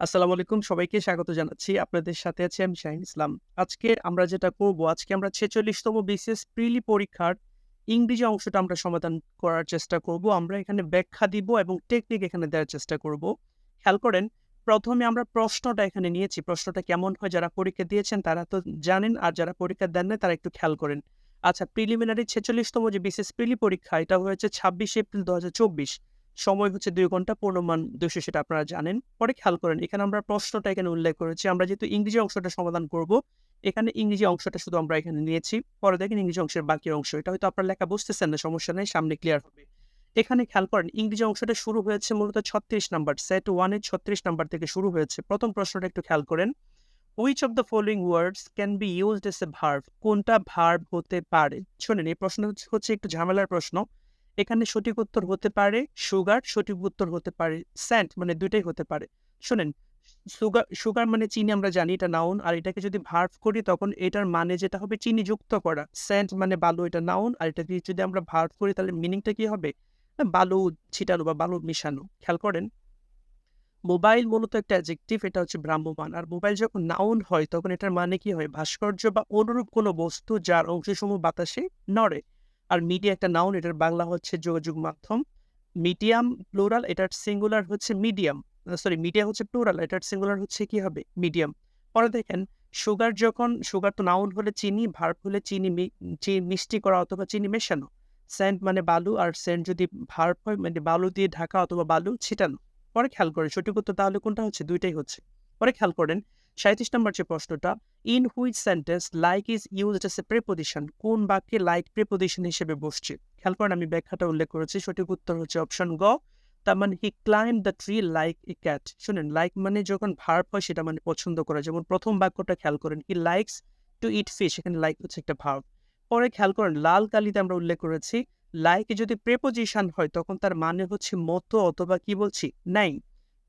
আসসালামু আলাইকুম সবাইকে স্বাগত জানাচ্ছি। আপনাদের সাথে আছি আমি শাহিন ইসলাম। আজকে আমরা যেটা করব, আজকে আমরা ৪৬তম বিসিএস প্রিলি পরীক্ষার ইংরেজি অংশটা আমরা সমাধান করার চেষ্টা করব। আমরা এখানে ব্যাখ্যা দিব এবং টেকনিক এখানে দেওয়ার চেষ্টা করব। খেয়াল করেন, প্রথমে আমরা প্রশ্নটা এখানে নিয়েছি। প্রশ্নটা কেমন হয় যারা পরীক্ষা দিয়েছেন তারা তো জানেন, আর যারা পরীক্ষা দেন নাই তারা একটু খেয়াল করেন। আচ্ছা প্রিলিমিনারি ৪৬তম যে বিশেষ প্রিলি পরীক্ষা এটা হয়েছে ২৬ এপ্রিল ২০২৪ সময় হচ্ছে দুই ঘণ্টা পূর্ণমান ২০০ সেটা আপনারা জানেন। পরে খেয়াল করেন এখানে আমরা প্রশ্নটা এখানে উল্লেখ করেছি। আমরা যেহেতু ইংরেজি অংশটা সমাধান করব, এখানে ইংরেজি অংশটা শুধু আমরা এখানে নিয়েছি। পরে দেখেন ইংরেজি অংশের বাকি অংশ। এটা হয়তো আপনার লেখা বুঝতেছেন না, সমস্যা নাই, সামনে ক্লিয়ার হবে। এখানে খেয়াল করেন ইংরেজি অংশটা শুরু হয়েছে মূলত ৩৬ নাম্বার, সেট 1 এর ৩৬ নাম্বার থেকে শুরু হয়েছে। প্রথম প্রশ্নটা একটু খেয়াল করেন। Which of the following words can be used as a verb? কোনটা ভার্ব হতে পারে? শোনেন এই প্রশ্ন হচ্ছে একটু ঝামেলার প্রশ্ন। এখানে সঠিক উত্তর হতে পারে সুগার, সঠিক উত্তর হতে পারে স্যান্ড মানে ২ টাই হতে পারে। শোনেন সুগার সুগার মানে চিনি আমরা জানি এটা নাউন আর এটাকে যদি ভার্ভ করি তখন এটার মানে যেটা হবে চিনি যুক্ত করা। স্যান্ড মানে বালু এটা নাউন আর এটাকে যদি আমরা ভার্ব করি তাহলে মিনিংটা কি হবে? বালু ছিটানো বা বালু মিশানো। খেয়াল করেন মোবাইল মূলত একটা অ্যাডজেক্টিভ এটা হচ্ছে ভ্রাম্যমাণ। আর মোবাইল যখন নাউন হয় তখন এটার মানে কি হয়? ভাস্কর্য বা অনুরূপ কোনো বস্তু যার অংশসমূহ বাতাসে নড়ে। আর মিডিয়া একটা নাউন এটার বাংলা হচ্ছে যোগাযোগ মাধ্যম। মিডিয়াম প্লুরাল এটার সিঙ্গুলার হচ্ছে মিডিয়াম। সরি মিডিয়া হচ্ছে প্লুরাল এটার সিঙ্গুলার হচ্ছে কি হবে? মিডিয়াম। পরে দেখেন সুগার যখন সুগার তো নাউন হলে চিনি, ভার্ব হলে চিনি মিষ্টি করা অথবা চিনি মেশানো। স্যান্ড মানে বালু আর স্যান্ড যদি ভার্ব হয় মানে বালু দিয়ে ঢাকা অথবা বালু ছিটানো। পরে খেয়াল করেন সঠিক উত্তর তাহলে কোনটা হচ্ছে? দুইটাই হচ্ছে। পরে খেয়াল করেন ৩৭ নম্বর যে প্রশ্নটা in which sentence like is used as a preposition কোন বাক্যে লাইক প্রিপোজিশন হিসেবে বসছে? খেয়াল করেন, আমি ব্যাখ্যাটা উল্লেখ করেছি। সঠিক উত্তর হচ্ছে অপশন গ। তার মানে he climbed the tree like a cat. শুনেন লাইক মানে যখন ভার্ব হয়, সেটা মানে পছন্দ করা। যেমন প্রথম বাক্যটা খেয়াল করেন he likes to eat fish এখানে লাইক হচ্ছে একটা ভার্ব। পরে খেয়াল করেন, লাল কালিতে আমরা উল্লেখ করেছি লাইক যদি প্রেপোজিশন হয়, তখন তার মানে হচ্ছে মতো অথবা কি বলছি? নাই।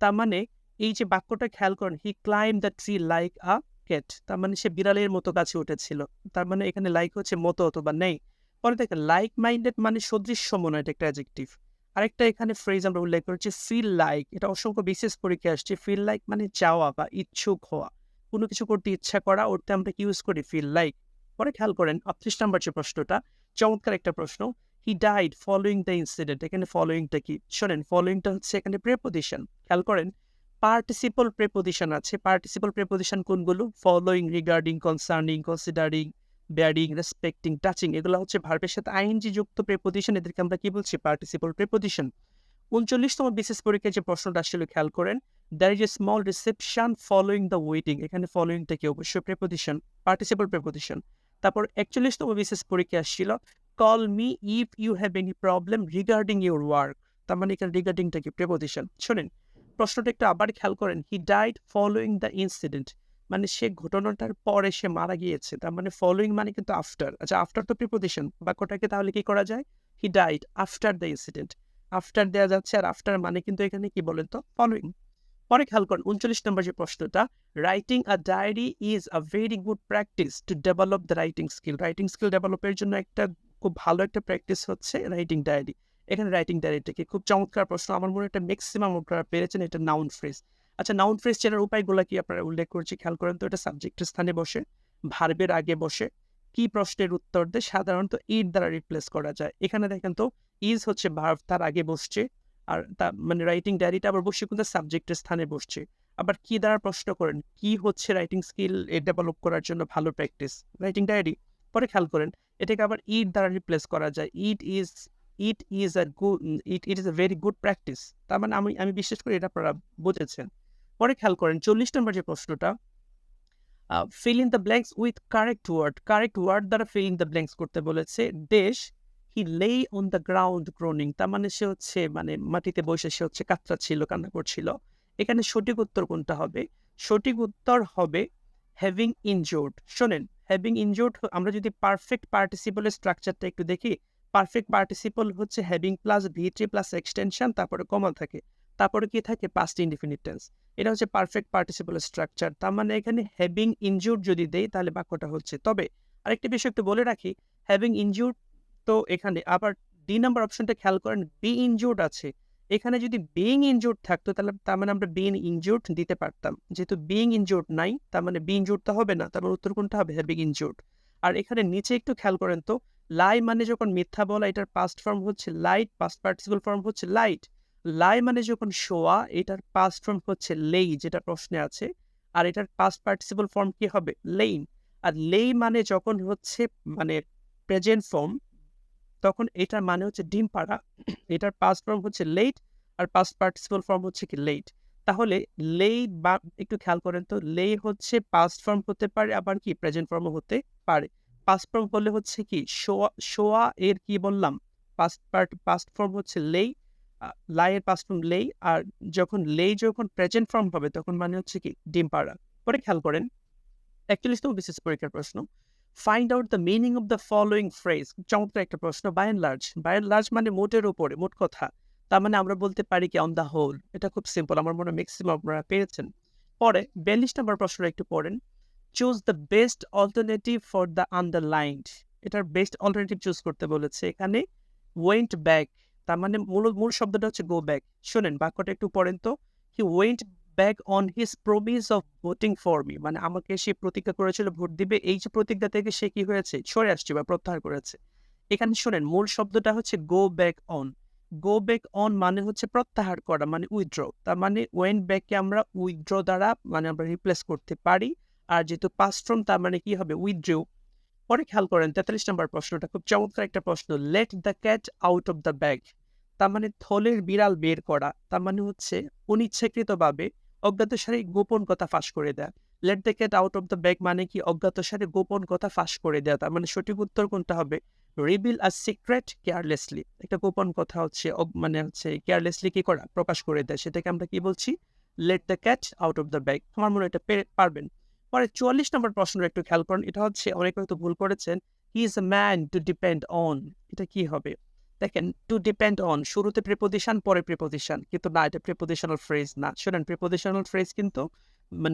তার মানে এই যে বাক্যটা খেয়াল করেন he climbed the tree like a cat তার মানে সে বিড়ালের মতো গাছে উঠেছিল। তার মানে এখানে লাইক হচ্ছে মতো অথবা নেই। পরে দেখেন লাইক মাইন্ডেড মানে সদৃশ্য মনে এটা একটা অ্যাডজেক্টিভ। আরেকটা এখানে ফ্রেজ আমরা উল্লেখ করেছি ফিল লাইক এটা অসংখ্য বিশেষ পরীক্ষায় আসছে। ফিল লাইক মানে চাওয়া বা ইচ্ছুক হওয়া। কোনো কিছু করতে ইচ্ছা করা ওরতে আমরা ইউজ করি? Feel like. পরে খেয়াল করেন ৩৮ নম্বর যে প্রশ্নটা, চমৎকার একটা প্রশ্ন। He died following the incident এখানে ফলোইংটা কি? শোনেন ফলোয়িংটা হচ্ছে এখানে প্রেপোজিশন খেয়াল করেন পার্টিসিপল প্রিপোজিশন আছে। পার্টিসিপল প্রিপোজিশন কোনগুলো? Following, regarding, concerning, considering, bearing, respecting, touching এগুলো হচ্ছে ভার্বের সাথে আইএনজি যুক্ত প্রিপোজিশন এদেরকে আমরা কি বলছি? Participle preposition. ৩৯তম বিশেষ পরীক্ষায় যে প্রশ্নটা আসছিল খেয়াল করেন there is a small reception following the waiting এখানে ফলোইংটা কি? অবশ্যই প্রিপোজিশন, পার্টিসিপল প্রিপোজিশন। তারপর একচল্লিশতম বিশেষ পরীক্ষা আসছিল call me if you have any problem regarding your work তার মানে এখানে রিগার্ডিংটা কি? প্রিপোজিশন। শোনেন প্রশ্নটা একটু আবার খেয়াল করেন he died following the incident মানে সে ঘটনাটার পরে সে মারা গিয়েছে। তার মানে ফলোইং মানে কিন্তু আফটার। আচ্ছা আফটার তো প্রিপোজিশন বাক্যটাকে তাহলে কি করা যায়? He died after the incident. After দেওয়া যাচ্ছে আর আফটার মানে কিন্তু এখানে কি বলেন তো? ফলোয়িং পরে খেয়াল করেন ৩৯ নম্বর যে প্রশ্নটা writing a diary is a very good practice to develop the writing skill. Writing skill ডেভেলপের জন্য একটা খুব ভালো একটা প্র্যাকটিস হচ্ছে রাইটিং ডায়েরি। এখানে রাইটিং ডায়েরিটা কি? খুব চমৎকার প্রশ্ন। আমার মনে এটা মেক্সিমাম আপনারা পেরেছেন এটা নাউন ফ্রেজ। আচ্ছা নাউন ফ্রেজ চেনার উপায়গুলা কি আপনারা উল্লেখ করেছি খেয়াল করেন তো এটা সাবজেক্টের স্থানে বসে, ভার্বের আগে বসে, কি প্রশ্নের উত্তর দেয় সাধারণত ইট দ্বারা রিপ্লেস করা যায়। এখানে দেখেন তো ইজ হচ্ছে ভার্ব তার আগে বসছে। আর তা মানে রাইটিং ডায়েরিটা আবার বসে কিন্তু সাবজেক্টের স্থানে বসছে। আবার কি দ্বারা প্রশ্ন করেন কি হচ্ছে রাইটিং স্কিল ডেভেলপ করার জন্য ভালো প্র্যাকটিস? Writing diary. পরে খেয়াল করেন এটাকে আবার ইট দ্বারা রিপ্লেস করা যায়। It is it is a গু it it is a very good practice. তার মানে আমি আমি বিশ্বাস করি এটা আপনারা বুঝেছেন। পরে খেয়াল করেন ৪০ নম্বর যে প্রশ্নটা fill in the blanks with correct word. Correct word দ্বারা ফিল ইন দ্য ব্ল্যাংকস করতে বলেছে। দেশ হি lay on the ground Groening তার মানে সে হচ্ছে মানে মাটিতে বসে সে হচ্ছে কাতরাচ্ছিল, কান্না করছিল। এখানে সঠিক উত্তর কোনটা হবে? সঠিক উত্তর হবে হ্যাভিং ইনজুরড। শোনেন হ্যাভিং ইনজুরড আমরা যদি পারফেক্ট পার্টিসিপল এর স্ট্রাকচারটা একটু দেখি পারফেক্ট পার্টিসিপল হচ্ছে হ্যাভিং প্লাস ভি3 প্লাস এক্সটেনশন তারপরে কমা থাকে। তারপরে কি থাকে? Past indefinite tense. এটা হচ্ছে পারফেক্ট পার্টিসিপল স্ট্রাকচার। তার মানে এখানে হ্যাভিং ইনজুরড যদি দেই, তাহলে বাক্যটা হচ্ছে। তবে আরেকটা বিষয় একটু বলে রাখি হ্যাভিং ইনজুরড তো এখানে আবার ডি নাম্বার অপশনটা খেয়াল করেন বি ইনজুরড আছে। এখানে যদি বিইং ইনজুর্ড থাকতো, তাহলে তার মানে আমরা বিইং ইনজুর্ড দিতে পারতাম যেহেতু বিইং ইনজুর্ড নাই, তার মানে বি ইনজুর্ড তো হবে না তার মানে উত্তর কোনটা হবে হ্যাভিং ইনজুর্ড আর এখানে নিচে একটু খেয়াল করেন তো লাই মানে যখন মিথ্যা বলা, এটার পাস্ট ফর্ম হচ্ছে লাইট পাস্ট পার্টিসিপল ফর্ম হচ্ছে লাইট লাই মানে যখন শোয়া, এটার পাস্ট ফর্ম হচ্ছে লেই, যেটা প্রশ্নে আছে। আর এটার পাস্ট পার্টিসিপল ফর্ম কি হবে? লেইন। আর লেই মানে যখন হচ্ছে মানে প্রেজেন্ট ফর্ম তখন এটার মানে হচ্ছে ডিম পাড়া। এটার পাস্ট ফর্ম হচ্ছে লেট আর পাস্ট পার্টিসিপল ফর্ম হচ্ছে কি লেট তাহলে লেই বা, একটু খেয়াল করেন তো লে হচ্ছে পাস্ট ফর্ম হতে পারে, আবার কি প্রেজেন্ট ফর্মও হতে পারে। পাস্ট ফর্ম বললে হচ্ছে কি শোয়া শোয়া এর কি বললাম? পাস্ট পার্ট পাস্ট ফর্ম হচ্ছে লেই লাইয়ের পাস্ট ফর্ম লেই আর যখন লেই যখন প্রেজেন্ট ফর্ম হবে, তখন মানে হচ্ছে কি, ডিম পাড়া। পরে খেয়াল করেন একচল্লিশতম বিশেষ পরীক্ষার প্রশ্ন। Find out the meaning of the following phrase চমৎকার একটা প্রশ্ন by and large by and large মানে মোটের উপরে, মোট কথা। তার মানে আমরা বলতে পারি কি অন দ্য হোল এটা খুব সিম্পল আমার মনে হয় ম্যাক্সিমাম আপনারা পেয়েছেন। পরে, বিয়াল্লিশ নম্বর প্রশ্নটা একটু পড়েন। Choose the best alternative for the underlined এটার বেস্ট অল্টারনেটিভ চুজ করতে বলেছে। এখানে ওয়েন্ট ব্যাক তার মানে মূল মূল শব্দটা হচ্ছে গো ব্যাক শোনেন, বাক্যটা একটু পড়েন তো। He went back on his promise of voting for me মানে আমাকে সে প্রতিজ্ঞা করেছিল, ভোট দিবে। এই যে প্রতিজ্ঞা থেকে সে কি হয়েছে? সরে আসছে বা প্রত্যাহার করেছে। এখানে শোনেন, মূল শব্দটা হচ্ছে go back on go back on মানে হচ্ছে প্রত্যাহার করা মানে উইথড্র তার মানে ওয়েন ব্যাককে আমরা উইথড্র দ্বারা মানে আমরা রিপ্লেস করতে পারি। আর যেহেতু পাস্ট ফ্রম তার মানে কি হবে? উইথড্র পরে খেয়াল করেন, তেতাল্লিশ নম্বর প্রশ্নটা, খুব চমৎকার একটা প্রশ্ন। Let the cat out of the bag তার মানে থলের বিড়াল বের করা। তার মানে হচ্ছে অনিচ্ছাকৃতভাবে অজ্ঞাতসারে গোপন কথা ফাঁস করে দেয়। Let the cat out of the bag মানে কি? অজ্ঞাতসারে গোপন কথা ফাঁস করে দেয়। তার মানে সঠিক উত্তর কোনটা হবে? রিভিল আ সিক্রেট কেয়ারলেসলি একটা গোপন কথা হচ্ছে মানে হচ্ছে কেয়ারলেসলি কি করা? প্রকাশ করে দেয়। সেটাকে আমরা কি বলছি? Let the cat out of the bag আমার মনে এটা পারবেন। পরে চুয়াল্লিশ নম্বর প্রশ্নটা একটু খেয়াল করেন, এটা হচ্ছে অনেকে হয়তো ভুল করেছেন he is a man to depend on এটা কি হবে? দেখেন টু ডিপেন্ড অন শুরুতে প্রিপোজিশন পরে প্রিপোজিশন কিন্তু না, এটা প্রিপোজিশনাল ফ্রেজ না। শোনেন প্রিপোজিশনাল ফ্রেজ কিন্তু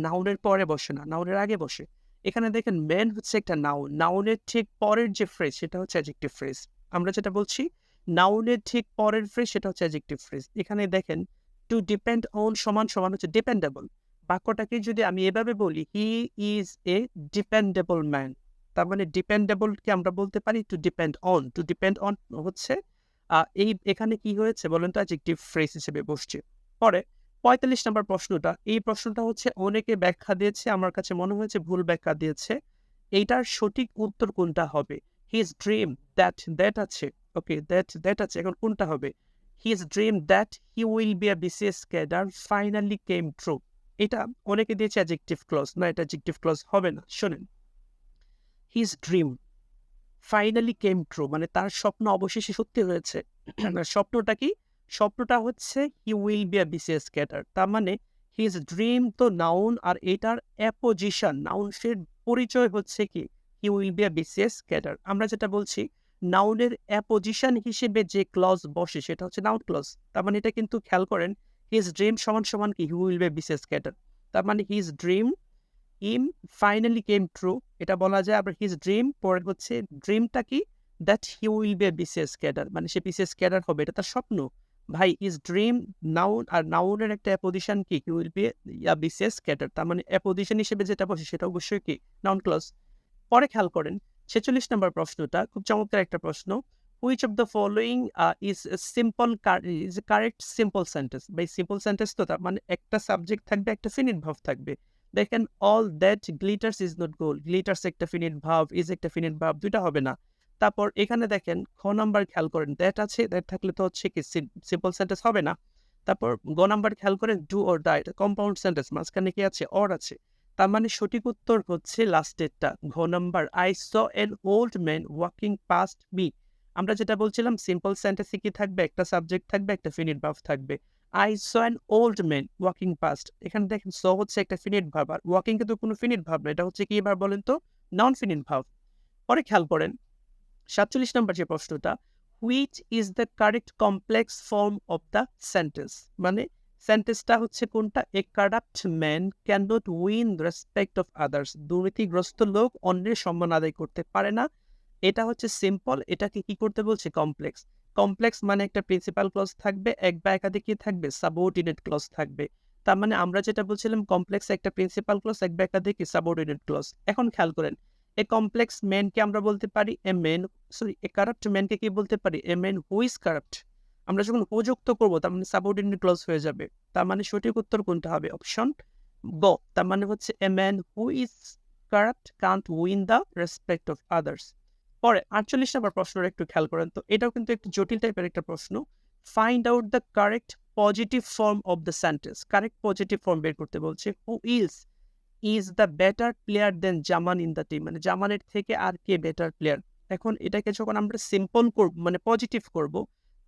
নাউনের পরে বসে না নাউনের আগে বসে। এখানে দেখেন ম্যান হচ্ছে একটা নাউন নাউনের ঠিক পরের যে ফ্রেজ সেটা হচ্ছে অ্যাজেক্টিভ ফ্রেজ আমরা যেটা বলছি নাউনের ঠিক পরের ফ্রেজ সেটা হচ্ছে অ্যাজেক্টিভ ফ্রেজ এখানে দেখেন টু ডিপেন্ড অন সমান সমান হচ্ছে ডিপেন্ডেবল বাক্যটাকে যদি আমি এভাবে বলি he is a dependable man তার মানে ডিপেন্ডেবলকে আমরা বলতে পারি to depend on to depend on হচ্ছে এই এখানে কি হয়েছে বলেন তো অ্যাজেক্টিভ ফ্রেজ হিসেবে বসছে। পরে পঁয়তাল্লিশ নম্বর প্রশ্নটা, এই প্রশ্নটা হচ্ছে অনেকে ব্যাখ্যা দিয়েছে, আমার কাছে মনে হয়েছে ভুল ব্যাখ্যা দিয়েছে। এইটার সঠিক উত্তর কোনটা হবে? হিজ ড্রিম দ্যাট দ্যাট আছে। ওকে দ্যাট দ্যাট আছে। এখন কোনটা হবে? His dream that he will be a BCS cadre finally came true এটা অনেকে দিয়েছে অ্যাজেক্টিভ ক্লজ না এটা অ্যাজেক্টিভ ক্লজ হবে না, শোনেন। His dream finally came true মানে তার স্বপ্ন অবশেষে সত্যি হয়েছে। স্বপ্নটা কি? স্বপ্নটা হচ্ছে he will be a BCS cadre তার মানে হিজ ড্রিম তো নাউন আর এটার অ্যাপোজিশন নাউনসের পরিচয় হচ্ছে কি? He will be a BCS cadre আমরা যেটা বলছি নাউনের অ্যাপোজিশন হিসেবে যে ক্লজ বসে, সেটা হচ্ছে নাউন ক্লজ তার মানে এটা কিন্তু খেয়াল করেন হিজ ড্রিম সমান সমান কি he will be BCS cadre তার মানে his dream um finally came true এটা বলা যায়, আবার হিজ ড্রিম পরে হচ্ছে ড্রিমটা কি? That he will be BCS cadre মানে সে বিসিএস ক্যাডার হবে, এটা তার স্বপ্ন। ভাই ইজ ড্রিম নাউন আর নাউনের একটা অ্যাপোজিশন কি? He will be a BCS cadre তার মানে অ্যাপোজিশন হিসেবে যেটা বসে, সেটা অবশ্যই কি? নাউন ক্লজ পরে খেয়াল করেন, ছেচল্লিশ নম্বর প্রশ্নটা, খুব চমৎকার একটা প্রশ্ন। Which of the following is simple is correct simple sentence by simple sentence তো তার মানে একটা সাবজেক্ট থাকবে, একটা ফিনিট ভাব থাকবে। দেখেন all that glitters is not gold glitters একটা ফিনিট ভাব ইজ একটা ফিনিট ভাব, দুইটা হবে না। তারপর এখানে দেখেন, খ নাম্বার খেয়াল করেন দ্যাট আছে দ্যাট থাকলে তো হচ্ছে কি সিম্পল সেন্টেন্স হবে না। তারপর গ নাম্বার খেয়াল করেন do or die compound sentence মাঝখানে কি আছে অর আছে। তার মানে সঠিক উত্তর হচ্ছে লাস্টেরটা ঘ number I saw an old man walking past me আমরা যেটা বলছিলাম সিম্পল সেন্টেন্সে কি থাকবে? একটা সাবজেক্ট থাকবে, একটা ফিনিট ভাব থাকবে। I saw an old man walking past এখানে দেখেন স হচ্ছে একটা ফিনিট ভাব, আর ওয়াকিং কিন্তু কোনো ফিনিট ভাব না, এটা হচ্ছে কি এবার বলেন তো? নন ফিনিট ভাব। পরে খেয়াল করেন, সাতচল্লিশ নম্বর যে প্রশ্নটা which is the correct complex form of the sentence মানে সেন্টেন্সটা হচ্ছে কোনটা? A corrupt man can not win respect of others দুর্নীতিগ্রস্ত লোক অন্যের সম্মান আদায় করতে পারে না। এটা হচ্ছে সিম্পল এটাকে কি করতে বলছে? কমপ্লেক্স কমপ্লেক্স মানে একটা প্রিন্সিপাল ক্লজ থাকবে, এক বা একাধিক কি থাকবে? সাবঅর্ডিনেট ক্লজ থাকবে। তার মানে আমরা যেটা বলছিলাম কমপ্লেক্স একটা প্রিন্সিপাল ক্লজ এক বা একাধিক সাবঅর্ডিনেট ক্লজ এখন খেয়াল করেন এ কমপ্লেক্স ম্যানকে আমরা বলতে পারি a man sorry a corrupt ম্যানকে কি বলতে পারি? A man who is corrupt আমরা যখন উপযুক্ত করব, তার মানে সাবঅর্ডিনেট ক্লজ হয়ে যাবে। তার মানে সঠিক উত্তর কোনটা হবে? অপশন গ। তার মানে হচ্ছে a man who is corrupt can't win the respect of others পরে আটচল্লিশ নম্বর প্রশ্নটা একটু খেয়াল করেন। তো এটাও কিন্তু একটু জটিল টাইপের একটা প্রশ্ন। Find out the correct positive form of the sentence correct positive form বের করতে বলছে। Who is is the better player than Zaman in the team মানে জামানের থেকে আর কে বেটার প্লেয়ার এখন এটাকে যখন আমরা সিম্পল করব মানে পজিটিভ করব,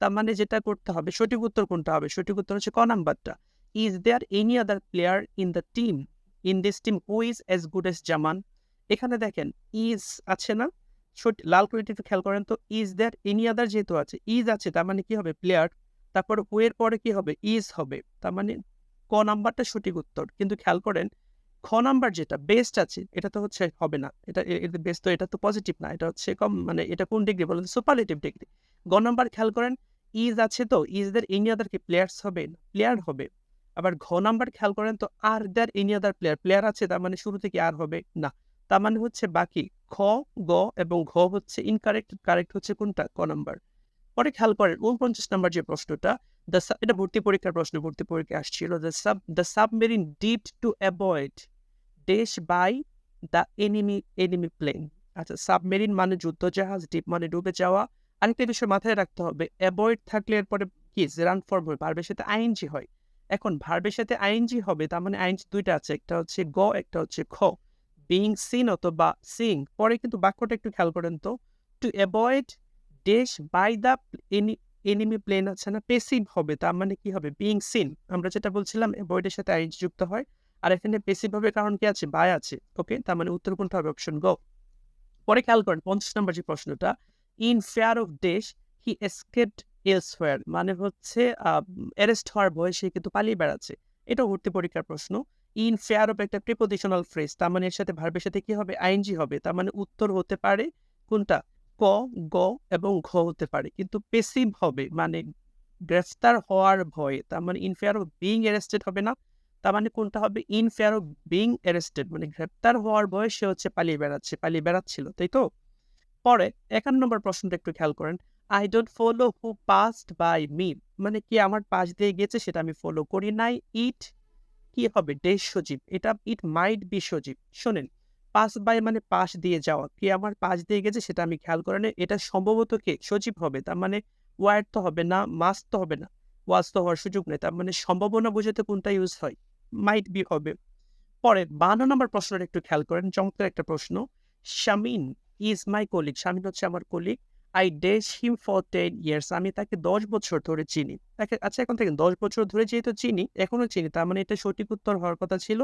তার মানে যেটা করতে হবে, সঠিক উত্তর কোনটা হবে? সঠিক উত্তর হচ্ছে ক নাম্বারটা। Is there any other player in the team in this team who is as good as Zaman এখানে দেখেন ইজ আছে না? লাল করে একটু খেয়াল করেন তো ইজ দেয়ার এনি আদার যেহেতু আছে ইজ আছে, তার মানে কি হবে? প্লেয়ার তারপর এর পরে কি হবে? ইজ হবে, তার মানে ক নাম্বারটা সঠিক উত্তর। কিন্তু খেয়াল করেন, খ নাম্বার যেটা বেস্ট আছে, এটা তো হচ্ছে হবে না। এটা বেস্ট তো এটা তো পজিটিভ না, এটা হচ্ছে কম মানে এটা কোন ডিগ্রি বলেন? সুপারলেটিভ ডিগ্রি গ নাম্বার খেয়াল করেন ইজ আছে তো ইজ দের এনি আদার কি প্লেয়ার্স হবে? প্লেয়ার হবে। আবার ঘ নাম্বার খেয়াল করেন তো are there any other player player আছে, তার মানে শুরু থেকে আর হবে না। তার মানে হচ্ছে বাকি খ, গ এবং ঘ হচ্ছে ইনকারেক্ট কারেক্ট হচ্ছে কোনটা? ক নাম্বার পরে খেয়াল করেন উনপঞ্চাশ নাম্বার যে প্রশ্নটা দ্য এটা ভর্তি পরীক্ষার প্রশ্ন, ভর্তি পরীক্ষা আসছিল the sub the submarine dip to avoid dash by the enemy enemy plane আচ্ছা সাবমেরিন মানে যুদ্ধ জাহাজ ডিপ মানে ডুবে যাওয়া। আরেকটা বিষয় মাথায় রাখতে হবে অ্যাভয়েড থাকলে এরপরে কি? রান ফর্ম হয় ভার্বের সাথে আইএনজি হয়। এখন ভার্বের সাথে আইএনজি হবে, তার মানে আইএনজি দুইটা আছে, একটা হচ্ছে গ, একটা হচ্ছে খ। বিং সিন অথবা সিং পরে কিন্তু বাক্যটা একটু খেয়াল করেন তো। To avoid dash by the enemy plane আছে না পেসিভ হবে। তার মানে কি হবে? বিং সিন আমরা যেটা বলছিলাম অ্যাভয়েডের সাথে আইএনজি যুক্ত হয়। আর এখানে পেসিভ হবে কারণ কি আছে? বাই আছে। ওকে তার মানে উত্তর কোনটা হবে? অপশন গ পরে খেয়াল করেন, পঞ্চাশ নম্বর যে প্রশ্নটা in fear of dash he escaped elsewhere মানে হচ্ছে অ্যারেস্ট হওয়ার ভয়ে সে কিন্তু পালিয়ে বেড়াচ্ছে। এটা ভর্তি পরীক্ষার প্রশ্ন। ইন ফেয়ার অফ একটা প্রিপোজিশনাল ফ্রেজ তার মানে এর সাথে ভার্বের সাথে কি হবে? আইনজি হবে, তার মানে উত্তর হতে পারে কোনটা? ক, গ এবং ঘ হতে পারে, কিন্তু পেসিভ হবে মানে গ্রেফতার হওয়ার ভয়ে, তার মানে in fear of being arrested হবে না, তার মানে কোনটা হবে? In fear of being arrested মানে গ্রেপ্তার হওয়ার ভয়ে সে হচ্ছে পালিয়ে বেড়াচ্ছে, পালিয়ে বেড়াচ্ছিল, তাই তো? পরে একান্ন নম্বর প্রশ্নটা একটু খেয়াল করেন I don't follow who passed by me মানে কি আমার পাশ দিয়ে গেছে সেটা আমি ফলো করি নাই ইট কি হবে? ডেশ সজীব। এটা ইট মাইট বি সজীব। শোনেন পাস বাই মানে পাশ দিয়ে যাওয়া। কি আমার পাশ দিয়ে গেছে সেটা আমি খেয়াল করে নেই এটা সম্ভবত কে? সজীব হবে। তার মানে ওয়ার্ড তো হবে না মাস তো হবে না। ওয়াজ তো হওয়ার সুযোগ নেই। তার মানে সম্ভাবনা বোঝাতে কোনটা ইউজ হয়? মাইট বি হবে। পরে বান্ন নম্বর প্রশ্নটা একটু খেয়াল করেন। চমৎকার একটা প্রশ্ন। Shamin is my colleague Shamin হচ্ছে আমার কলিগ আই ডেস হিম ফর টেন ইয়ার্স আমি তাকে দশ বছর ধরে চিনি। তাকে আচ্ছা এখন থেকে দশ বছর ধরে যেহেতু চিনি, এখনও চিনি, তার মানে এটা সঠিক উত্তর হওয়ার কথা ছিল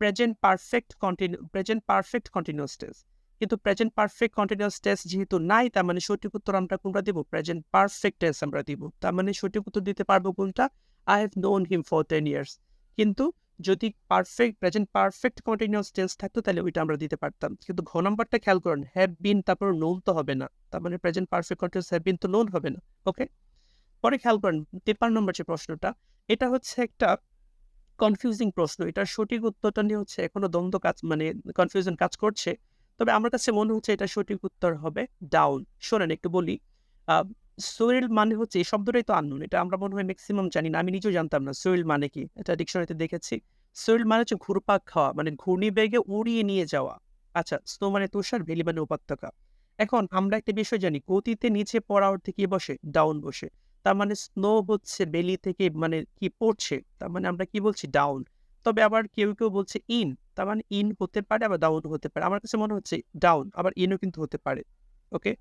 present perfect continue present perfect continuous tense কিন্তু প্রেজেন্ট পারফেক্ট কন্টিনিউস টেন্স যেহেতু নাই, তার মানে সঠিক উত্তর আমরা কোনটা দিব? প্রেজেন্ট পারফেক্ট টেন্স আমরা দিব। তার মানে সঠিক উত্তর দিতে পারব কোনটা? I have known him for ten years কিন্তু যদি perfect present perfect continuous tense থাকতো, তাহলে ওইটা আমরা দিতে পারতাম। কিন্তু ঘ নাম্বারটা খেয়াল করেন হ্যাভ বিন তারপর নোন তো হবে না। তার মানে present perfect continuous have been তো নোন হবে না ওকে পরে খেয়াল করেন তেপান্ন নম্বর যে প্রশ্নটা, এটা হচ্ছে একটা কনফিউজিং প্রশ্ন। এটার সঠিক উত্তরটা নিয়ে হচ্ছে এখনও দ্বন্দ্ব কাজ মানে কনফিউশন কাজ করছে। তবে আমার কাছে মনে হচ্ছে এটা সঠিক উত্তর হবে ডাউন শোনেন, একটু বলি সোয়েল মানে হচ্ছে এই শব্দটাই তো আননুন এটা আমরা মনে হয় ম্যাক্সিমাম জানি না, আমি নিজেও জানতাম না সোয়েল মানে কি? এটা ডিকশনারিতে দেখেছি। সোয়েল মানে হচ্ছে ঘুরপাক খাওয়া মানে ঘূর্ণি বেগে উড়িয়ে নিয়ে যাওয়া। আচ্ছা স্নো মানে তুষার ভেলি মানে উপত্যকা। এখন আমরা একটা বিষয় জানি, গতিতে নিচে পড়া অর্থে কি বসে? ডাউন বসে। তার মানে স্নো হচ্ছে বেলি থেকে মানে কি পড়ছে? তার মানে আমরা কি বলছি? ডাউন তবে আবার কেউ কেউ বলছে ইন তার মানে ইন হতে পারে আবার ডাউন হতে পারে। আমার কাছে মনে হচ্ছে ডাউন আবার ইনও কিন্তু হতে পারে ওকে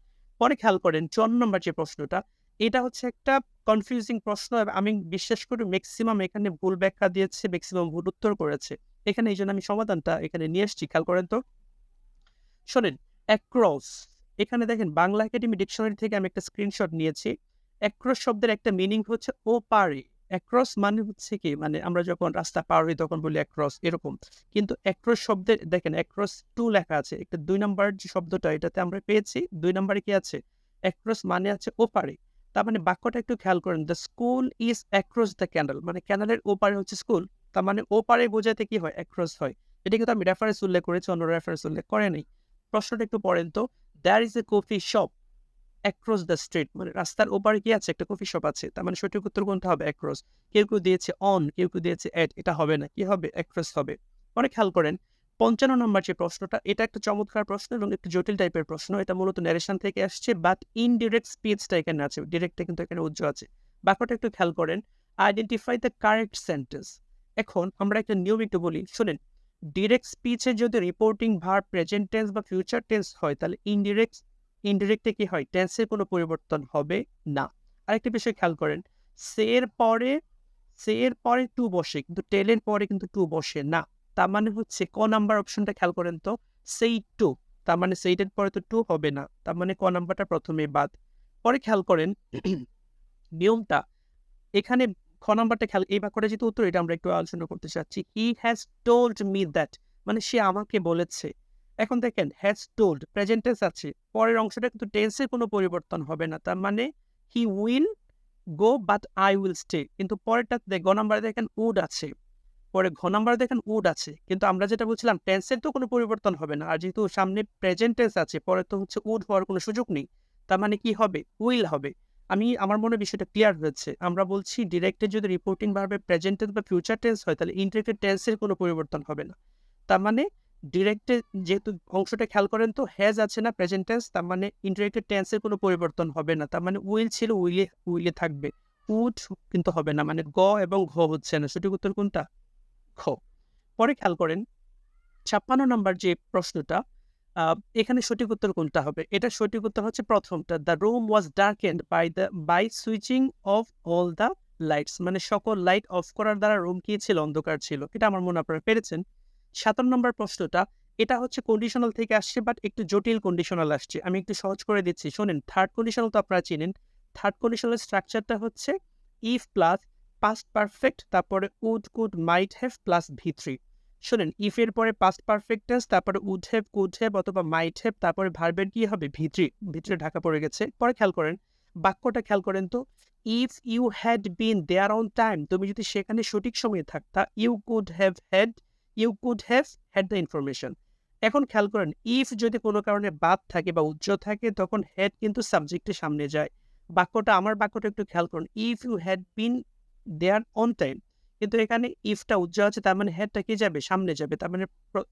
পরে খেয়াল করেন চুয়ান্ন নম্বর যে প্রশ্নটা, এটা হচ্ছে একটা কনফিউজিং প্রশ্ন আমি বিশ্বাস করি ম্যাক্সিমাম এখানে ভুল ব্যাখ্যা দিয়েছে ম্যাক্সিমাম ভুল উত্তর করেছে। এখানে এই জন্য আমি সমাধানটা এখানে নিয়ে এসেছি, খেয়াল করেন তো। শোনেন অ্যাক্রস এখানে দেখেন বাংলা একাডেমি ডিকশনারি থেকে আমি একটা স্ক্রিনশট নিয়েছি। অ্যাক্রস শব্দের একটা মিনিং হচ্ছে ও পারে। অ্যাক্রস মানে হচ্ছে কি মানে আমরা যখন রাস্তা পার হই তখন বলি অ্যাক্রস এরকম। কিন্তু অ্যাক্রস শব্দের, দেখেন অ্যাক্রস টু লেখা আছে, একটা দুই নাম্বার যে শব্দটা এটাতে আমরা পেয়েছি, দুই নাম্বারে কি আছে? অ্যাক্রস মানে আছে ওপারে। তার মানে বাক্যটা একটু খেয়াল করেন the school is across the canal মানে ক্যানালের ওপারে হচ্ছে স্কুল তার মানে ওপারে বোঝাতে কি হয়? অ্যাক্রস হয়। এটা কিন্তু আমি রেফারেন্স উল্লেখ করেছি, অন্য রেফারেন্স উল্লেখ করে নাই। প্রশ্নটা একটু পড়েন তো there is a coffee shop across the street মানে রাস্তার ওপারে কি আছে একটা কফি শপ আছে, তার মানে সঠিক উত্তর কোনটা হবে অ্যাক্রস কেউ কেউ দিয়েছে অন কেউ কেউ দিয়েছে অ্যাট এটা হবে না, কি হবে? অ্যাক্রস হবে। অনেক খেয়াল করেন, পঞ্চান্ন নম্বর যে প্রশ্নটা, এটা একটা চমৎকার প্রশ্ন এবং একটু জটিল টাইপের প্রশ্ন, এটা মূলত ন্যারেশন থেকে আসছে বাট ইনডিরেক্ট স্পিচটা এখানে আছে ডিরেক্টটা কিন্তু এখানে উজ্জ্ব আছে। বাক্যটা একটু খেয়াল করেন আইডেন্টিফাই দ্য কারেক্ট সেন্টেন্স এখন আমরা একটা নিয়ম একটু বলি, শোনেন ডিরেক্ট স্পিচে যদি রিপোর্টিং ভার প্রেজেন্ট টেন্স বা ফিউচার টেন্স হয়, তাহলে ইনডিরেক্ট ইনডিরেক্টে কি হয়? টেন্সের কোনো পরিবর্তন হবে না। আরেকটা বিষয় খেয়াল করেন সের পরে সের পরে টু বসে, কিন্তু টেলের পরে কিন্তু টু বসে না। তার মানে হচ্ছে, ক নাম্বার অপশনটা খেয়াল করেন তো, সেই টু তার মানে সেইটের পরে তো টু হবে না, তার মানে ক নাম্বারটা প্রথমে বাদ। পরে খেয়াল করেন, নিয়মটা, এখানে খ নাম্বারটা খেয়াল, এই বাক্যটা যেহেতু উত্তর, এটা আমরা একটু আলোচনা করতে চাচ্ছি। He has told me that মানে সে আমাকে বলেছে। এখন দেখেন হ্যাজ টোল্ড প্রেজেন্ট টেন্স আছে। পরের অংশটা কিন্তু টেন্সের কোনো পরিবর্তন হবে না। তার মানে he will go but I will stay কিন্তু পরেরটা গ নাম্বারে দেখেন উড আছে। পরে ঘ নাম্বারে দেখেন উড আছে। কিন্তু আমরা যেটা বলছিলাম টেন্সের তো কোনো পরিবর্তন হবে না। আর যেহেতু সামনে প্রেজেন্ট টেন্স আছে, পরে তো হচ্ছে উড হওয়ার কোনো সুযোগ নেই। তার মানে কি হবে? উইল হবে। আমি, আমার মনে বিষয়টা ক্লিয়ার হয়েছে। আমরা বলছি ডিরেক্টে যদি রিপোর্টিং ভাবে প্রেজেন্ট টেন্স বা ফিউচার টেন্স হয়, তাহলে ইনডিরেক্টেড টেন্সের কোনো পরিবর্তন হবে না। তার মানে ডিরেক্টে যেহেতু অংশটা খেয়াল করেন তো হ্যাজ আছে না প্রেজেন্ট টেন্স তার মানে ইনডিরেক্টেড টেন্সের কোনো পরিবর্তন হবে না। তার মানে উইল ছিল উইলে উইলে থাকবে। উড কিন্তু হবে না মানে গ এবং ঘ হচ্ছে না। সঠিক উত্তর কোনটা? খ পরে খেয়াল করেন, ছাপ্পান্ন নম্বর যে প্রশ্নটা এখানে সঠিক উত্তর কোনটা হবে? এটা সঠিক উত্তর হচ্ছে প্রথমটা। The room was darkened by the by switching off all the lights মানে সকল লাইট অফ করার দ্বারা রুম কি ছিল? অন্ধকার ছিল। এটা আমার মনে আপনারা পেরেছেন। সাতান্ন নম্বর প্রশ্নটা, এটা হচ্ছে কন্ডিশনাল থেকে আসছে বাট একটু জটিল কন্ডিশনাল আসছে। আমি একটু সহজ করে দিচ্ছি। শোনেন থার্ড কন্ডিশনাল তো আপনারা চিনেন। থার্ড কন্ডিশনাল স্ট্রাকচারটা হচ্ছে ইফ প্লাস পাস্ট পারফেক্ট তারপরে would could might have plus V three শোনেন ইফ এর পরে পাস্ট পারফেক্ট তারপরে উড হ্যাভ কুড হ্যাভ অথবা মাইট হ্যাভ তারপরে ভার্বের কি হবে? ভিত্রি ভিতরে ঢাকা পড়ে গেছে। পরে খেয়াল করেন, বাক্যটা খেয়াল করেন তো if you had been there on time তুমি যদি সেখানে সঠিক সময়ে থাকতা you could have had you could have had the information এখন খেয়াল করেন ইফ যদি কোনো কারণে বাদ থাকে বা উজ্জ্ব থাকে, তখন হ্যাড কিন্তু সাবজেক্টের সামনে যায়। বাক্যটা, আমার বাক্যটা একটু খেয়াল করুন। If you had been there on time কিন্তু এখানে ইফটা উজ্জ্বল আছে, তার মানে হ্যাডটা কি যাবে? সামনে যাবে। তার মানে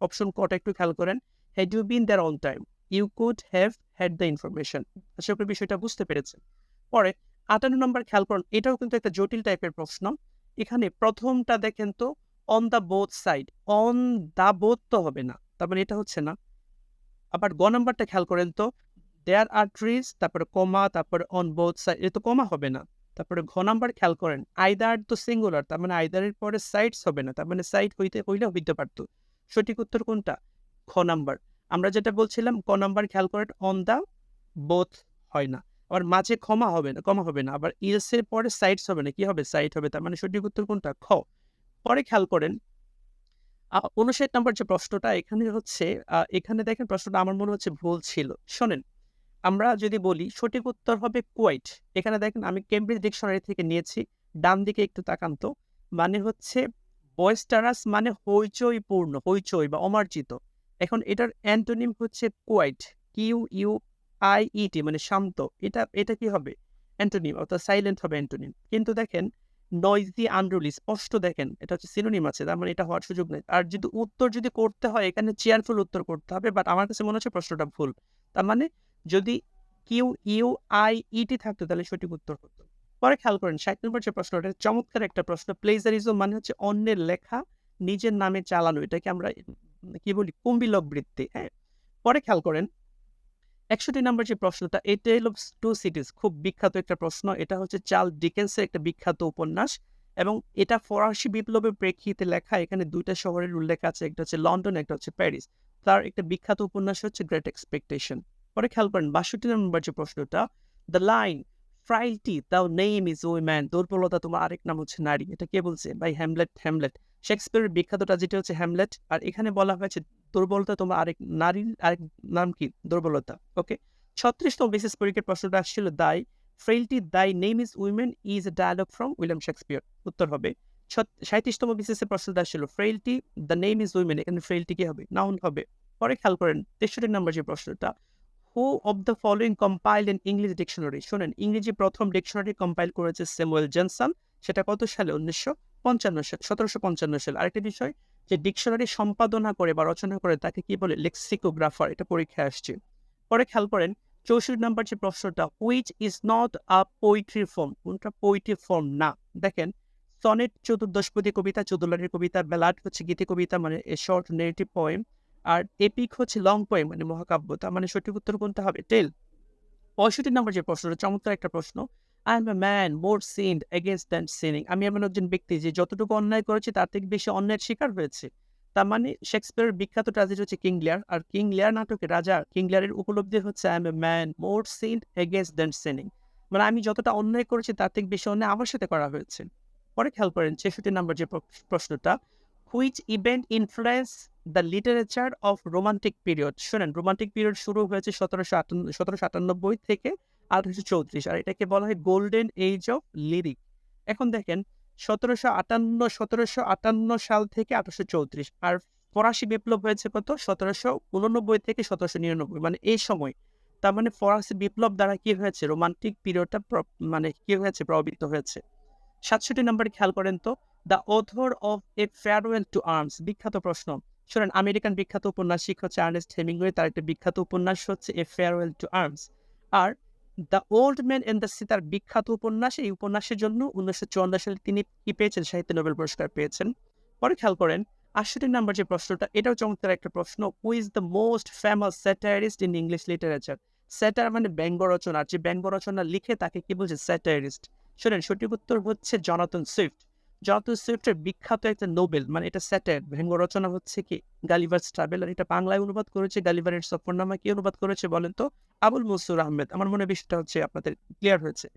অপশন কটা একটু খেয়াল করেন। Had you been there on time you could have had the information আশা করি বিষয়টা বুঝতে পেরেছেন। পরে, আটান্ন নম্বর খেয়াল করুন, এটাও কিন্তু একটা জটিল টাইপের প্রশ্ন। এখানে প্রথমটা দেখেন তো on the both side on the both তো হবে না, তার মানে এটা হচ্ছে না। আবার গ নাম্বারটা খেয়াল করেন তো দেয়ার আর ট্রিজ তারপরে কমা তারপরে অন বোথ সাইড এটা তো কমা হবে না। তারপরে ঘ নাম্বার খেয়াল করেন আইদার তো সিঙ্গুলার তার মানে আইদারের পরে সাইডস হবে না, তার মানে সাইড হইতে হইলে হইতে পারতো। সঠিক উত্তর কোনটা? খ নাম্বার। আমরা যেটা বলছিলাম, ক নাম্বার খেয়াল করেন অন দ্য বোথ হয় না। আবার মাঝে ক্ষমা হবে না কমা হবে না। আবার ইলসের পরে সাইডস হবে না, কি হবে? সাইড হবে, তার মানে সঠিক উত্তর কোনটা? খ। পরে খেয়াল করেন উনষাট নম্বর যে প্রশ্নটা, এখানে হচ্ছে এখানে দেখেন প্রশ্নটা আমার মনে হচ্ছে ভুল ছিল। শোনেন, আমরা যদি বলি সঠিক উত্তর হবে কোয়াইট এখানে দেখেন আমি কেমব্রিজ ডিকশনারি থেকে নিয়েছি, ডান দিকে একটু তাকান তো। মানে হচ্ছে বয়েস্টারাস মানে হইচই পূর্ণ হইচই বা অমার্জিত। এখন এটার অ্যান্টোনিম হচ্ছে quiet Q U I E T শান্ত। এটা এটা কি হবে? অ্যান্টোনিম, অর্থাৎ সাইলেন্ট হবে অ্যান্টোনিম। কিন্তু দেখেন নয়েজি আনরুলি স্পষ্ট দেখেন, এটা হচ্ছে সিনোনিম আছে, তার মানে এটা হওয়ার সুযোগ নেই। আর যদি উত্তর যদি করতে হয়, এখানে চেয়ারফুল উত্তর করতে হবে বাট আমার কাছে মনে হচ্ছে প্রশ্নটা ভুল। তার মানে যদি কিউ, ইউ, আই ইটি থাকতো, তাহলে সঠিক উত্তর হতো। পরে খেয়াল করেন, ষাট নম্বর যে প্রশ্নটা চমৎকার একটা প্রশ্ন। প্লেজারিজম মানে হচ্ছে অন্যের লেখা নিজের নামে চালানো, এটাকে আমরা কি বলি? কুম্বিলক বৃত্তি হ্যাঁ? পরে খেয়াল করেন একষট্টি নম্বর যে প্রশ্নটা, a tale of two cities খুব বিখ্যাত একটা প্রশ্ন। এটা হচ্ছে চার্ল ডিকেন্সের একটা বিখ্যাত উপন্যাস এবং এটা ফরাসি বিপ্লবের প্রেক্ষিতে লেখা। এখানে দুইটা শহরের উল্লেখ আছে, একটা হচ্ছে লন্ডন, একটা হচ্ছে প্যারিস। তার একটা বিখ্যাত উপন্যাস হচ্ছে গ্রেট এক্সপেকটেশন পরে খেয়াল করেন, বাষট্টি নম্বর যে প্রশ্নটা দ্য লাইন ফ্রাইলটি তাও নেম ইজ ওই ম্যান দুর্বলতা তোমার আরেক নাম হচ্ছে নারী। এটা কে বলছে? বাই হ্যামলেট হ্যামলেট শেক্সপিয়ারের বিখ্যাতটা যেটা হচ্ছে হ্যামলেট, আর এখানে বলা হয়েছে দুর্বলতা তোমার আরেক নারীর আরেক নাম কি? দুর্বলতা ওকে ছত্রিশতম বিশেষ পরীক্ষার প্রশ্নটা আসছিল thy frailty thy name is women, is a dialogue from William Shakespeare, উত্তর হবে। সাঁত্রিশতম বিসিএসের প্রশ্নটা আসছিল frailty, the name is women, এখানে ফ্রেইলটি কি হবে? নাউন হবে। পরে খেয়াল করেন, তেষট্টি নম্বর যে প্রশ্নটা who of the following compile in English dictionary শোনেন, ইংরেজি প্রথম ডিকশনারি কম্পাইল করেছে স্যামুয়েল জনসন, সেটা কত সালে? উনিশশো পঞ্চান্ন সাল, সতেরোশো পঞ্চান্ন সাল। আরেকটি বিষয়, যে ডিকশনারি সম্পাদনা করে বা রচনা করে তাকে কি বলে? লেক্সিকোগ্রাফার। এটা পরীক্ষায় আসছে। পরে খেয়াল করেন, চৌষট্টি নম্বর যে প্রশ্নটা which is not a poetry form কোনটা পোইট্রি ফর্ম না? দেখেন, সনেট চতুর্দশপতি কবিতা চৌদুলারের কবিতা বেলাট হচ্ছে গীতি কবিতা মানে শর্ট নেগেটিভ পোয়েম আর এপিক হচ্ছে লং পোয়েম মানে মহাকাব্য। তার মানে সঠিক উত্তর কোনটা হবে? টেল পঁয়ষট্টি নম্বর যে প্রশ্নটা, চমৎকার একটা প্রশ্ন। I am a man more sinned against than sinning আমি এমন একজন ব্যক্তি যে যতটুকু অন্যায় করেছি, তার থেকে বেশি অন্যায়ের শিকার হয়েছে। তার মানে শেক্সপিয়ারের বিখ্যাত ট্রাজেডি হচ্ছে কিং লিয়ার। আর কিং লিয়ার নাটকে রাজা কিং লিয়ারের উপলব্ধি হচ্ছে I am a man more sinned against than sinning মানে আমি যতটা অন্যায় করেছি, তার থেকে বেশি অন্যায় আমার সাথে করা হয়েছে। পরে খেয়াল করেন, ছেষট্টি নম্বর যে প্রশ্নটা which event influence the literature of romantic period শোনেন রোমান্টিক পিরিয়ড শুরু হয়েছে সতেরোশো আটান্ন সতেরোশো আটানব্বই থেকে আঠারোশো চৌত্রিশ, আর এটাকে বলা হয় গোল্ডেন এজ অফ লিরিক এখন দেখেন, সতেরোশো আটান্ন সতেরোশো আটান্ন সাল থেকে আঠারোশো চৌত্রিশ, আর ফরাসি বিপ্লব হয়েছে কত? সতেরোশো উননব্বই থেকে সতেরোশো নিরানব্বই মানে এই সময়। তার মানে ফরাসি বিপ্লব দ্বারা কি হয়েছে? রোমান্টিক পিরিয়ডটা মানে কি হয়েছে? প্রভাবিত হয়েছে। সাতষট্টি নম্বরে খেয়াল করেন তো the author of a farewell to arms বিখ্যাত প্রশ্ন। শোনেন, আমেরিকান বিখ্যাত উপন্যাসিক হচ্ছে আর্নেস্ট হেমিংওয়ে তার একটা বিখ্যাত উপন্যাস হচ্ছে a farewell to arms R the old man and the sitar বিখ্যাত উপন্যাস, এই উপন্যাসের জন্য উনিশশো চুয়ান্ন সালে তিনি কি পেয়েছেন? সাহিত্য নোবেল পুরস্কার পেয়েছেন। পরে খেয়াল করেন, আশিটি নাম্বার যে প্রশ্নটা, এটাও চমৎকার একটা প্রশ্ন। Who is the most famous satirist in English literature satire মানে ব্যঙ্গ রচনা। যে ব্যঙ্গ রচনা লিখে তাকে কি বলছে? স্যাটারিস্ট শোনেন, সঠিক উত্তর হচ্ছে জনাতন সুইফট। জনাতন সুইফটের বিখ্যাত একটা নোবেল মানে এটা স্যাটার ব্যঙ্গ রচনা হচ্ছে কি? গালিভার্স ট্রাভেল এটা বাংলায় অনুবাদ করেছে গালিভারের সফরনামা কি অনুবাদ করেছে বলেন তো? আবুল মনসুর আহমেদ, আমার মনে বিষয়টা হচ্ছে আপনাদের ক্লিয়ার হয়েছে।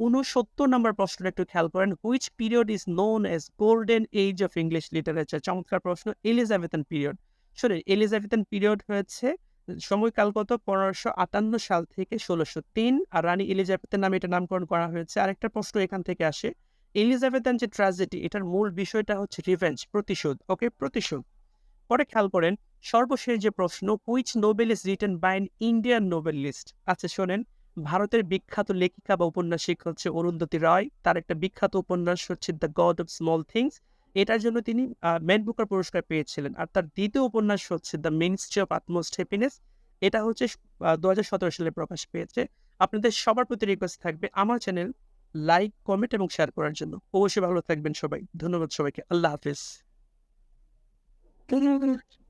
উনসত্তর নম্বর প্রশ্নটা একটু খেয়াল করেন which period is known as golden age of English literature চমৎকার প্রশ্ন, Elizabethan period sorry Elizabethan period হয়েছে, সময়কাল কত? পনেরোশো আটান্ন সাল থেকে ষোলোশো তিন, আর রানী এলিজাবেথের নামে এটা নামকরণ করা হয়েছে। আরেকটা প্রশ্ন এখান থেকে আসে এলিজাবেথান যে ট্র্যাজেডি এটার মূল বিষয়টা হচ্ছে রিভেঞ্জ প্রতিশোধ ওকে প্রতিশোধ। পরে খেয়াল করেন, সর্বশেষ যে প্রশ্ন which novel is written by an Indian novelist আচ্ছা শোনেন, ভারতের বিখ্যাত লেখিকা বা উপন্যাসিক হচ্ছে অরুন্ধতী রায়। তার একটা বিখ্যাত উপন্যাস হচ্ছে the god of small things এটার জন্য তিনি ম্যান বুকার পুরস্কার পেয়েছিলেন। আর তার দ্বিতীয় উপন্যাস হচ্ছে the ministry of utmost happiness এটা হচ্ছে দু হাজার সতেরো সালে প্রকাশ পেয়েছে। আপনাদের সবার প্রতি রিকোয়েস্ট থাকবে, আমার চ্যানেল লাইক কমেন্ট এবং শেয়ার করার জন্য। অবশ্যই ভালো থাকবেন সবাই। ধন্যবাদ সবাইকে। আল্লাহ হাফিজ।